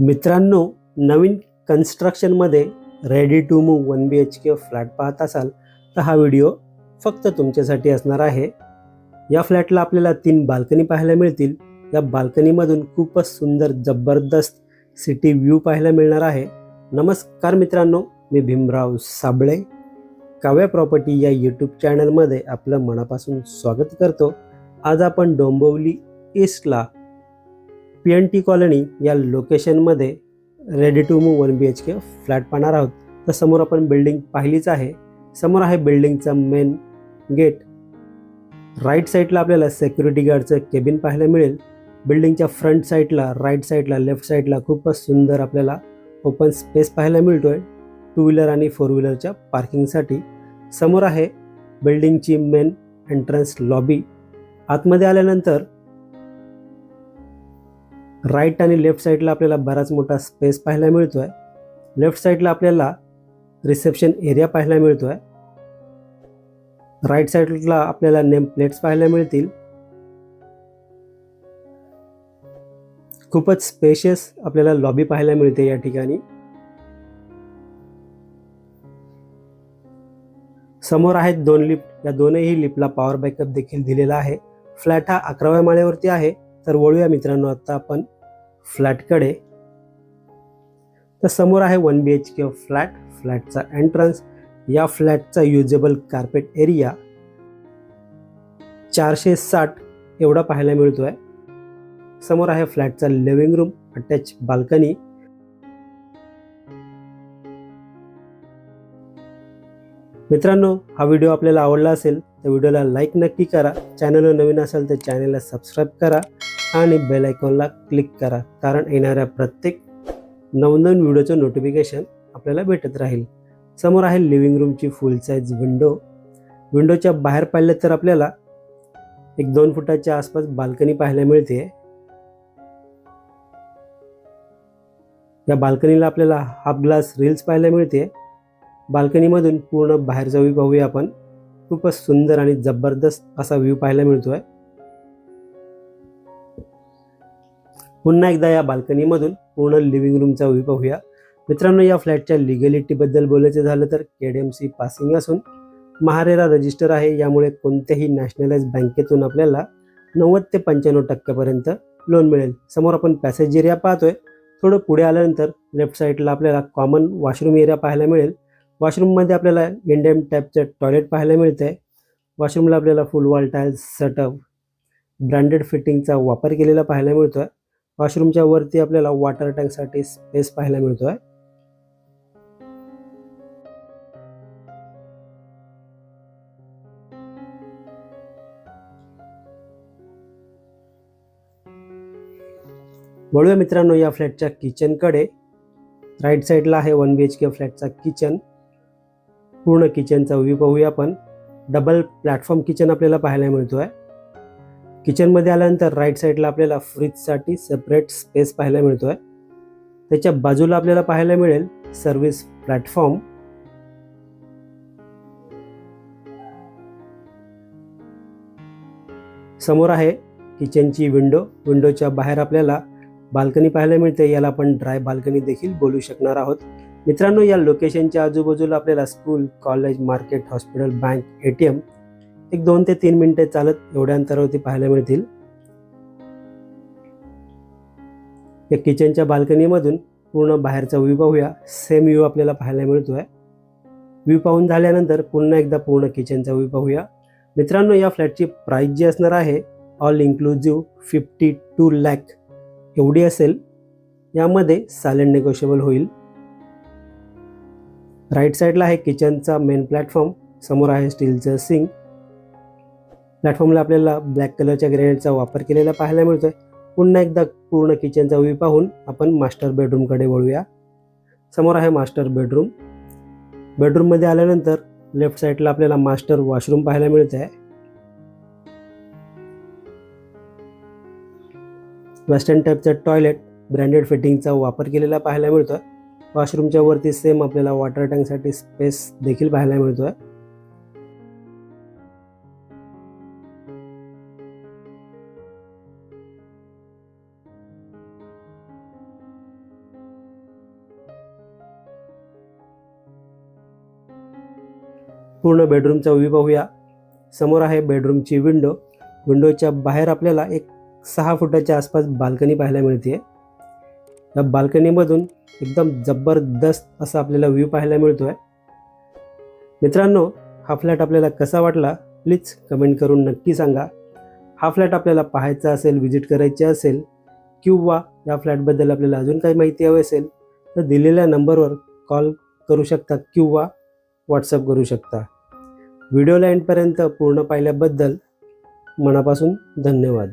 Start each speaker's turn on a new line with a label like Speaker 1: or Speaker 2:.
Speaker 1: मित्रांनो नवीन कन्स्ट्रक्शनमध्ये ready to move one B H K flat पाहत असाल तर हा व्हिडिओ फक्त तुमच्यासाठी असणार आहे. या फ्लॅटला आपल्याला तीन बाल्कनी पाहायला मिळतील. या बाल्कनीमधून खूपच सुंदर जबरदस्त सिटी व्ह्यू पाहायला मिळणार आहे. नमस्कार मित्रांनो मी भीमराव साबळे. काव्या प्रॉपर्टी या यूट्यूब चॅनलमध्ये आपलं मनापासून स्वागत करतो. आज आपण डोंबिवली ईस्टला पी एन टी कॉलनी या लोकेशनमध्ये ready to move one B H K flat पाहणार आहोत. तर समोर आपण बिल्डिंग पाहिलीच आहे. समोर आहे बिल्डिंगचा मेन गेट. राईट साईडला आपल्याला सेक्युरिटी गार्डचं केबिन पाहायला मिळेल. बिल्डिंगच्या फ्रंट साईडला राईट साईडला लेफ्ट साईडला खूपच सुंदर आपल्याला ओपन स्पेस पाहायला मिळतो आहे टू व्हीलर आणि फोर व्हीलरच्या पार्किंगसाठी. समोर आहे बिल्डिंगची मेन एंट्रन्स लॉबी. आतमध्ये आल्यानंतर राईट आणि लेफ्ट साईडला आपल्याला बराच मोठा स्पेस पाहायला मिळतो आहे लेफ्ट साईडला आपल्याला रिसेप्शन एरिया पाहायला मिळतो आहे राईट साईडला आपल्याला नेम प्लेट्स पाहायला मिळतील. खूपच स्पेशियस आपल्याला लॉबी पाहायला मिळते या ठिकाणी. समोर आहेत दोन लिफ्ट या दोनही लिफ्टला पॉवर बॅकअप देखील दिलेला आहे. फ्लॅट हा अकराव्या माळ्यावरती आहे. तर वळूया मित्रांनो आता आपण फ्लॅटकडे. तर समोर आहे one B H K flat फ्लॅटचा entrance या फ्लॅटचा युजेबल कार्पेट एरिया चारशे साठ एवढा पाहायला मिळतो आहे समोर आहे फ्लॅटचा लिव्हिंग रूम अटॅच बाल्कनी मित्रांनो हा व्हिडिओ आपल्याला आवडला असेल तर व्हिडिओला लाईक नक्की करा. चॅनलवर नवीन असेल तर चॅनलला सबस्क्राईब करा. आणि बेल आयकॉनला क्लिक करा. कारण येणाऱ्या प्रत्येक नवनवीन व्हिडिओचं नोटिफिकेशन आपल्याला भेटत राहील. समोर आहे लिव्हिंग रूमची फुल साईज विंडो विंडोच्या बाहेर पाहिलं तर आपल्याला एक दोन फुटाच्या आसपास बाल्कनी पाहायला मिळते. या बाल्कनीला आपल्याला हाफ ग्लास रील्स पाहायला मिळते. बाल्कनीमधून पूर्ण बाहेरचा व्ह्यू पाहूया आपण. खूपच सुंदर आणि जबरदस्त असा व्ह्यू पाहायला मिळतो आहे पुन्हा एकदा या बाल्कनीमधून पूर्ण लिव्हिंग रूमचा व्ह्यू पाहूया मित्रांनो या फ्लॅटच्या लिगॅलिटीबद्दल बोलायचं झालं तर K D M C passing असून महारेरा रजिस्टर आहे. यामुळे कोणत्याही नॅशनलाइज बँकेतून आपल्याला नव्वद ते पंच्याण्णव टक्क्यापर्यंत लोन मिळेल. समोर आपण पॅसेज एरिया पाहतोय. थोडं पुढे आल्यानंतर लेफ्ट साईडला आपल्याला कॉमन वॉशरूम एरिया पाहायला मिळेल. वॉशरूममध्ये आपल्याला इंडियन टाईपचं टॉयलेट पाहायला मिळतं आहे वॉशरूमला आपल्याला full wall tiles setup branded फिटिंगचा वापर केलेला पाहायला मिळतो आहे वॉशरूमच्या वरती आपल्याला वॉटर टँकसाठी स्पेस पाहायला मिळतो आहे वळूया मित्रांनो या फ्लॅटच्या किचनकडे राईट साईडला आहे वन बी एच के फ्लॅटचा किचन पूर्ण किचनचा व्ह्यू पाहूया आपण. डबल प्लॅटफॉर्म किचन आपल्याला पाहायला मिळतो आहे किचनमध्ये आल्यानंतर राईट साईडला आपल्याला फ्रीजसाठी सेपरेट स्पेस पाहायला मिळतो आहे त्याच्या बाजूला आपल्याला पाहायला मिळेल सर्व्हिस प्लॅटफॉर्म समोर आहे किचनची विंडो विंडोच्या बाहेर आपल्याला बाल्कनी पाहायला मिळते. याला आपण ड्राय बाल्कनी देखील बोलू शकणार आहोत. मित्रांनो या लोकेशनच्या आजूबाजूला आपल्याला school college market hospital bank A T M एक दोन ते तीन मिनिटे चालत एवढ्या अंतरावरती पाहायला मिळतील. या किचनच्या बाल्कनीमधून पूर्ण बाहेरचा व्ह्यू पाहूया. सेम व्ह्यू आपल्याला पाहायला मिळतोय. व्ह्यू पाहून झाल्यानंतर पुन्हा एकदा पूर्ण किचनचा व्ह्यू पाहूया. मित्रांनो या फ्लॅटची प्राईस जी असणार आहे all inclusive fifty two lakh एवढी असेल. यामध्ये सायलेंट नेगोशिएबल होईल. राईट साईडला आहे किचनचा मेन प्लॅटफॉर्म समोर आहे स्टीलचं सिंक प्लॅटफॉर्मला आपल्याला ब्लॅक कलरच्या ग्रेनेडचा वापर केलेला पाहायला मिळतोय. पुन्हा एकदा पूर्ण किचनचा व्ह्यू पाहून आपण मास्टर बेडरूमकडे वळूया. समोर आहे मास्टर बेडरूम बेडरूममध्ये आल्यानंतर लेफ्ट साईडला आपल्याला मास्टर वॉशरूम पाहायला मिळत आहे वेस्टर्न टाईपचं टॉयलेट ब्रँडेड फिटिंगचा वापर केलेला पाहायला मिळतोय. वॉशरूमच्या वरती सेम आपल्याला वॉटर टँकसाठी स्पेस देखील पाहायला मिळतोय. पूर्ण बेडरूमचा व्यू पाहूया. समोर आहे बेडरूमची विंडो. विंडोच्या बाहेर आपल्याला एक सहा फुटाच्या आसपास बाल्कनी पाहायला मिळते या बाल्कनीमधून एकदम जबरदस्त असा आपल्याला व्ह्यू पाहायला मिळतो आहे मित्रांनो हा फ्लॅट आपल्याला कसा वाटला? प्लीज कमेंट करून नक्की सांगा. हा फ्लॅट आपल्याला पाहायचा असेल व्हिजिट करायची असेल किंवा या फ्लॅटबद्दल आपल्याला अजून काही माहिती हवी असेल तर दिलेल्या नंबरवर कॉल करू शकता किंवा व्हॉट्सअप करू शकता. व्हिडिओला एंडपर्यंत पूर्ण पाहिल्याबद्दल मनापासून धन्यवाद.